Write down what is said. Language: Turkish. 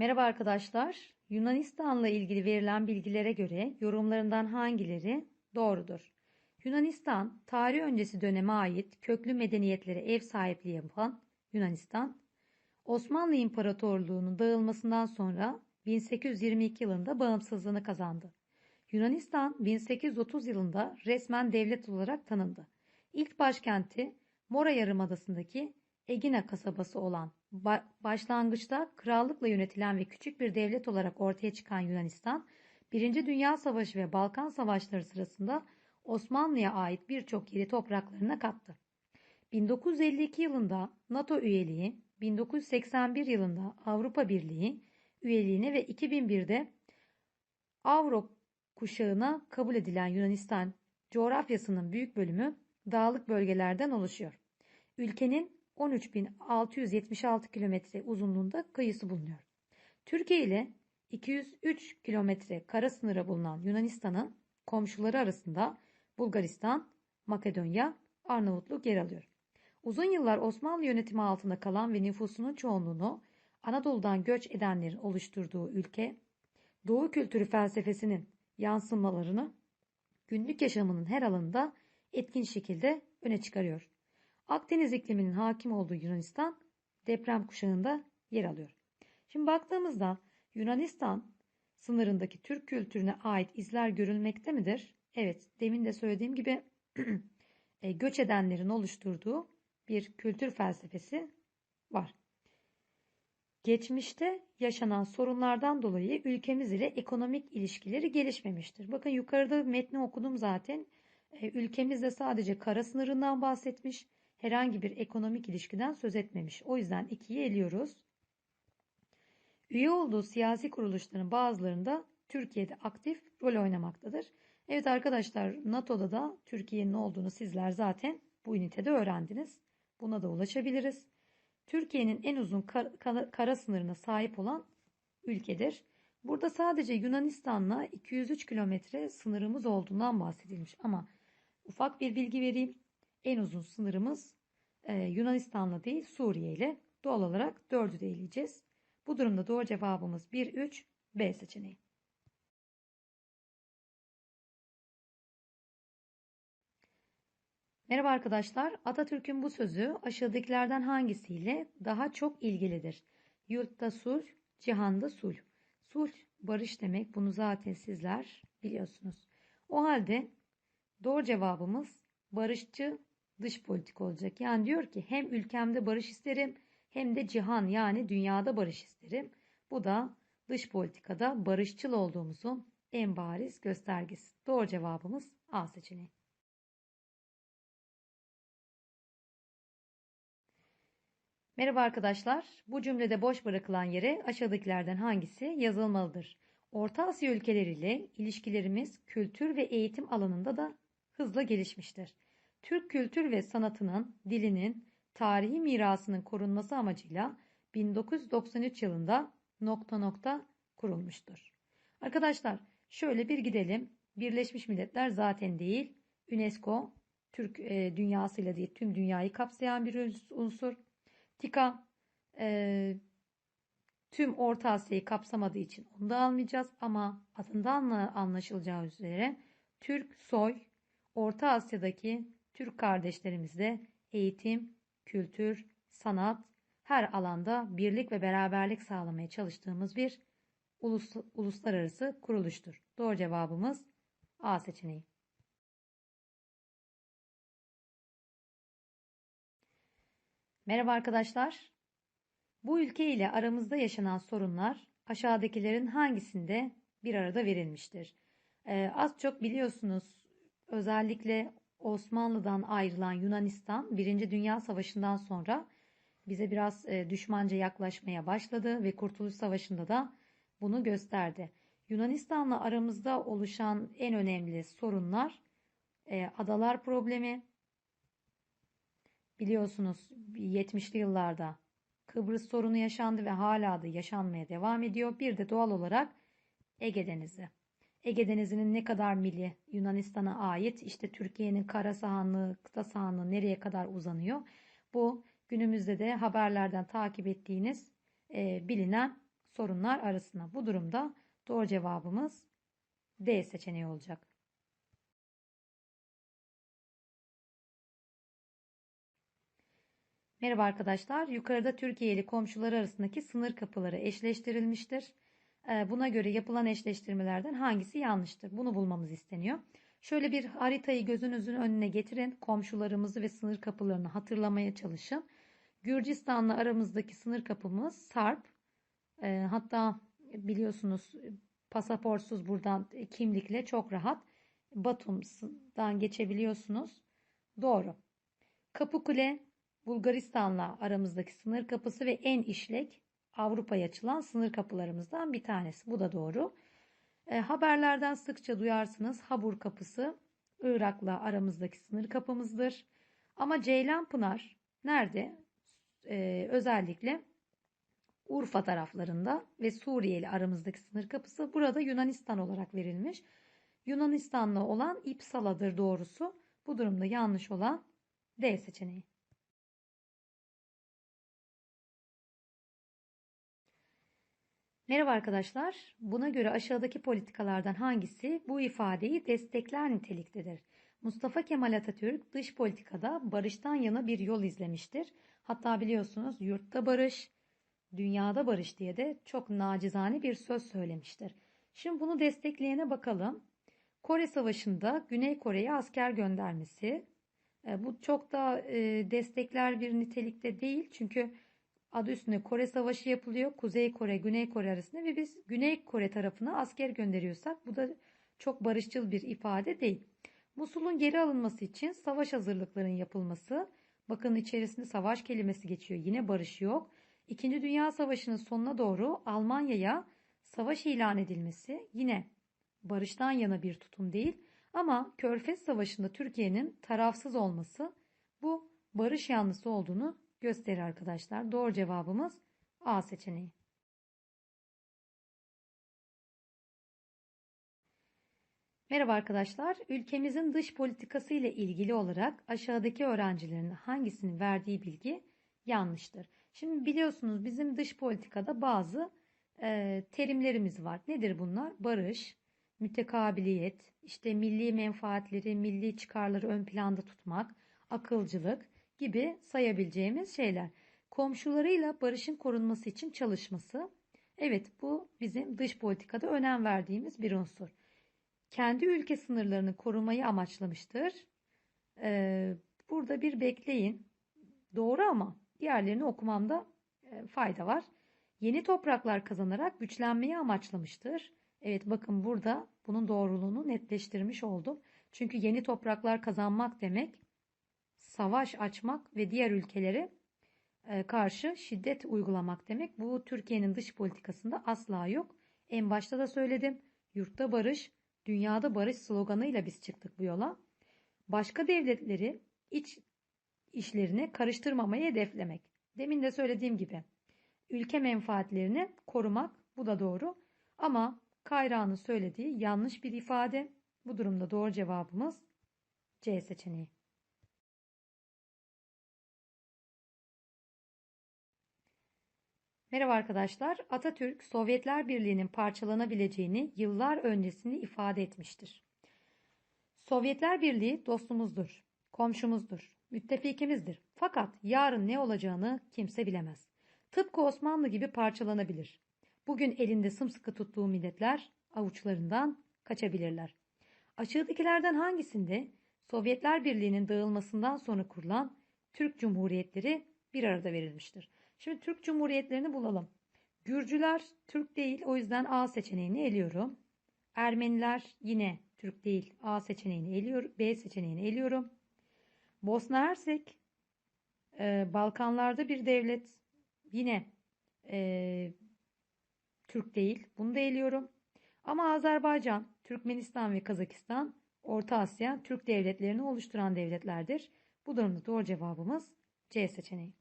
Merhaba arkadaşlar. Yunanistan'la ilgili verilen bilgilere göre yorumlarından hangileri doğrudur? Yunanistan, tarih öncesi döneme ait köklü medeniyetlere ev sahipliği yapan Yunanistan, Osmanlı İmparatorluğu'nun dağılmasından sonra 1822 yılında bağımsızlığını kazandı. Yunanistan 1830 yılında resmen devlet olarak tanındı. İlk başkenti Mora Yarımadası'ndaki Egina kasabası olan başlangıçta krallıkla yönetilen ve küçük bir devlet olarak ortaya çıkan Yunanistan, Birinci Dünya Savaşı ve Balkan Savaşları sırasında Osmanlı'ya ait birçok yeri topraklarına kattı. 1952 yılında NATO üyeliği, 1981 yılında Avrupa Birliği üyeliğine ve 2001'de Avro kuşağına kabul edilen Yunanistan coğrafyasının büyük bölümü dağlık bölgelerden oluşuyor. Ülkenin 13.676 kilometre uzunluğunda kıyısı bulunuyor. Türkiye ile 203 kilometre kara sınırı bulunan Yunanistan'ın komşuları arasında Bulgaristan, Makedonya, Arnavutluk yer alıyor. Uzun yıllar Osmanlı yönetimi altında kalan ve nüfusunun çoğunluğunu Anadolu'dan göç edenlerin oluşturduğu ülke, Doğu kültürü felsefesinin yansımalarını günlük yaşamının her alanında etkin şekilde öne çıkarıyor. Akdeniz ikliminin hakim olduğu Yunanistan deprem kuşağında yer alıyor. Şimdi baktığımızda Yunanistan sınırındaki Türk kültürüne ait izler görülmekte midir? Evet, demin de söylediğim gibi e, göç edenlerin oluşturduğu bir kültür felsefesi var. Geçmişte yaşanan sorunlardan dolayı ülkemiz ile ekonomik ilişkileri gelişmemiştir. Bakın yukarıda metni okudum zaten. E, ülkemizde sadece kara sınırından bahsetmiş herhangi bir ekonomik ilişkiden söz etmemiş. O yüzden ikiyi eliyoruz. Üye olduğu siyasi kuruluşların bazılarında Türkiye'de aktif rol oynamaktadır. Evet arkadaşlar NATO'da da Türkiye'nin olduğunu sizler zaten bu ünitede öğrendiniz. Buna da ulaşabiliriz. Türkiye'nin en uzun kar, kar, kara sınırına sahip olan ülkedir. Burada sadece Yunanistan'la 203 kilometre sınırımız olduğundan bahsedilmiş. Ama ufak bir bilgi vereyim. En uzun sınırımız e, Yunanistan'la değil Suriye ile doğal olarak 4'ü de eleyeceğiz. Bu durumda doğru cevabımız 1, 3, B seçeneği. Merhaba arkadaşlar. Atatürk'ün bu sözü aşağıdakilerden hangisiyle daha çok ilgilidir? Yurtta sulh, cihanda sulh. Sulh barış demek. Bunu zaten sizler biliyorsunuz. O halde doğru cevabımız barışçı dış politik olacak. Yani diyor ki hem ülkemde barış isterim hem de cihan yani dünyada barış isterim. Bu da dış politikada barışçıl olduğumuzun en bariz göstergesi. Doğru cevabımız A seçeneği. Merhaba arkadaşlar. Bu cümlede boş bırakılan yere aşağıdakilerden hangisi yazılmalıdır? Orta Asya ülkeleriyle ilişkilerimiz kültür ve eğitim alanında da hızla gelişmiştir. Türk kültür ve sanatının, dilinin, tarihi mirasının korunması amacıyla 1993 yılında nokta nokta kurulmuştur. Arkadaşlar şöyle bir gidelim. Birleşmiş Milletler zaten değil. UNESCO Türk e, dünyasıyla değil tüm dünyayı kapsayan bir unsur. TİKA e, tüm Orta Asya'yı kapsamadığı için onu da almayacağız ama adından anlaşılacağı üzere Türk soy Orta Asya'daki Türk kardeşlerimizle eğitim, kültür, sanat her alanda birlik ve beraberlik sağlamaya çalıştığımız bir ulus, uluslararası kuruluştur. Doğru cevabımız A seçeneği. Merhaba arkadaşlar. Bu ülke ile aramızda yaşanan sorunlar aşağıdakilerin hangisinde bir arada verilmiştir? Ee, az çok biliyorsunuz özellikle Osmanlı'dan ayrılan Yunanistan 1. Dünya Savaşı'ndan sonra bize biraz e, düşmanca yaklaşmaya başladı ve Kurtuluş Savaşı'nda da bunu gösterdi. Yunanistan'la aramızda oluşan en önemli sorunlar e, adalar problemi. Biliyorsunuz 70'li yıllarda Kıbrıs sorunu yaşandı ve hala da yaşanmaya devam ediyor. Bir de doğal olarak Ege Denizi. Ege Denizi'nin ne kadar mili Yunanistan'a ait, işte Türkiye'nin kara sahanlığı, kıta sahanlığı nereye kadar uzanıyor? Bu günümüzde de haberlerden takip ettiğiniz e, bilinen sorunlar arasına. Bu durumda doğru cevabımız D seçeneği olacak. Merhaba arkadaşlar. Yukarıda Türkiye ile komşuları arasındaki sınır kapıları eşleştirilmiştir. Ee, buna göre yapılan eşleştirmelerden hangisi yanlıştır? Bunu bulmamız isteniyor. Şöyle bir haritayı gözünüzün önüne getirin. Komşularımızı ve sınır kapılarını hatırlamaya çalışın. Gürcistan'la aramızdaki sınır kapımız Sarp. Ee, hatta biliyorsunuz pasaportsuz buradan kimlikle çok rahat Batum'dan geçebiliyorsunuz. Doğru. Kapıkule Bulgaristan'la aramızdaki sınır kapısı ve en işlek Avrupa'ya açılan sınır kapılarımızdan bir tanesi. Bu da doğru. E, haberlerden sıkça duyarsınız Habur kapısı Irak'la aramızdaki sınır kapımızdır. Ama Ceylanpınar nerede? E, özellikle Urfa taraflarında ve Suriye ile aramızdaki sınır kapısı burada Yunanistan olarak verilmiş. Yunanistan'la olan İpsala'dır doğrusu. Bu durumda yanlış olan D seçeneği. Merhaba arkadaşlar. Buna göre aşağıdaki politikalardan hangisi bu ifadeyi destekler niteliktedir? Mustafa Kemal Atatürk dış politikada barıştan yana bir yol izlemiştir. Hatta biliyorsunuz yurtta barış, dünyada barış diye de çok nacizane bir söz söylemiştir. Şimdi bunu destekleyene bakalım. Kore Savaşı'nda Güney Kore'ye asker göndermesi. E, bu çok da e, destekler bir nitelikte değil. Çünkü adı üstünde Kore Savaşı yapılıyor. Kuzey Kore, Güney Kore arasında ve biz Güney Kore tarafına asker gönderiyorsak bu da çok barışçıl bir ifade değil. Musul'un geri alınması için savaş hazırlıklarının yapılması. Bakın içerisinde savaş kelimesi geçiyor. Yine barış yok. İkinci Dünya Savaşı'nın sonuna doğru Almanya'ya savaş ilan edilmesi yine barıştan yana bir tutum değil. Ama Körfez Savaşı'nda Türkiye'nin tarafsız olması bu barış yanlısı olduğunu gösterir arkadaşlar. Doğru cevabımız A seçeneği. Merhaba arkadaşlar. Ülkemizin dış politikası ile ilgili olarak aşağıdaki öğrencilerin hangisinin verdiği bilgi yanlıştır. Şimdi biliyorsunuz bizim dış politikada bazı e, terimlerimiz var. Nedir bunlar? Barış, mütekabiliyet, işte milli menfaatleri, milli çıkarları ön planda tutmak, akılcılık gibi sayabileceğimiz şeyler. Komşularıyla barışın korunması için çalışması. Evet bu bizim dış politikada önem verdiğimiz bir unsur. Kendi ülke sınırlarını korumayı amaçlamıştır. Ee, burada bir bekleyin. Doğru ama diğerlerini okumamda e, fayda var. Yeni topraklar kazanarak güçlenmeyi amaçlamıştır. Evet bakın burada bunun doğruluğunu netleştirmiş oldum. Çünkü yeni topraklar kazanmak demek savaş açmak ve diğer ülkelere e, karşı şiddet uygulamak demek. Bu Türkiye'nin dış politikasında asla yok. En başta da söyledim. Yurtta barış, dünyada barış sloganıyla biz çıktık bu yola. Başka devletleri iç işlerine karıştırmamayı hedeflemek. Demin de söylediğim gibi ülke menfaatlerini korumak bu da doğru. Ama Kayra'nın söylediği yanlış bir ifade. Bu durumda doğru cevabımız C seçeneği. Merhaba arkadaşlar. Atatürk Sovyetler Birliği'nin parçalanabileceğini yıllar öncesini ifade etmiştir. Sovyetler Birliği dostumuzdur, komşumuzdur, müttefikimizdir. Fakat yarın ne olacağını kimse bilemez. Tıpkı Osmanlı gibi parçalanabilir. Bugün elinde sımsıkı tuttuğu milletler avuçlarından kaçabilirler. Aşağıdakilerden hangisinde Sovyetler Birliği'nin dağılmasından sonra kurulan Türk Cumhuriyetleri bir arada verilmiştir? Şimdi Türk Cumhuriyetlerini bulalım. Gürcüler Türk değil o yüzden A seçeneğini eliyorum. Ermeniler yine Türk değil A seçeneğini eliyorum. B seçeneğini eliyorum. Bosna Hersek e, Balkanlarda bir devlet yine e, Türk değil. Bunu da eliyorum. Ama Azerbaycan, Türkmenistan ve Kazakistan Orta Asya Türk devletlerini oluşturan devletlerdir. Bu durumda doğru cevabımız C seçeneği.